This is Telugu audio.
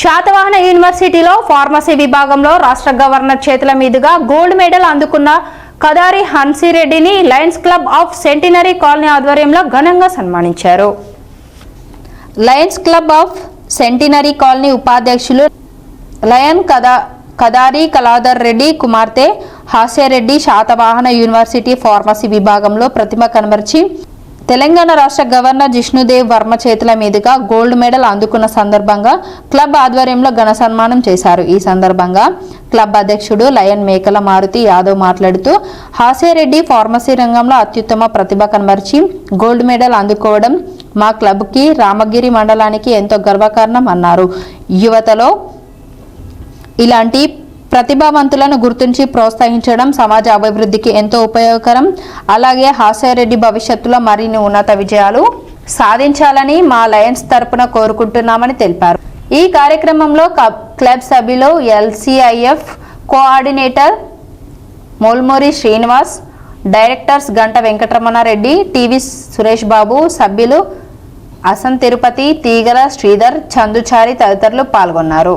శాతవాహన యూనివర్సిటీలో ఫార్మసీ విభాగంలో రాష్ట్ర గవర్నర్ చేతుల మీదుగా గోల్డ్ మెడల్ అందుకున్న Kadari హన్సిరెడ్డిని Lions club of centenary colony ఆధ్వర్యంలో ఘనంగా సన్మానించారు. Lions club of centenary colony ఉపాధ్యక్షులు లయన్ కదా కదారి కళాధర్ రెడ్డి కుమార్తె హాస్యరెడ్డి శాతవాహన యూనివర్సిటీ ఫార్మసీ విభాగంలో ప్రతిమ కనబరిచి తెలంగాణ రాష్ట్ర గవర్నర్ జిష్ణుదేవ్ వర్మ చేతుల మీదుగా గోల్డ్ మెడల్ అందుకున్న సందర్భంగా క్లబ్ ఆధ్వర్యంలో ఘన సన్మానం చేశారు. ఈ సందర్భంగా క్లబ్ అధ్యక్షుడు లయన్ మేకల మారుతి యాదవ్ మాట్లాడుతూ హాస్యరెడ్డి ఫార్మసీ రంగంలో అత్యుత్తమ ప్రతిభ కనబరిచి గోల్డ్ మెడల్ అందుకోవడం మా క్లబ్కి రామగిరి మండలానికి ఎంతో గర్వకారణం అన్నారు. యువతలో ఇలాంటి ప్రతిభావంతులను గుర్తించి ప్రోత్సహించడం సమాజ అభివృద్ధికి ఎంతో ఉపయోగకరం. అలాగే హాస్యారెడ్డి భవిష్యత్తులో మరిన్ని ఉన్నత విజయాలు సాధించాలని మా లయన్స్ తరపున కోరుకుంటున్నామని తెలిపారు. ఈ కార్యక్రమంలో క్లబ్ సభ్యులు LCIF coordinator Molmuri Srinivas directors Ganta Venkataramana Reddy TV Suresh Babu సభ్యులు అసం తిరుపతి తీగల శ్రీధర్ చందుచారి తదితరులు పాల్గొన్నారు.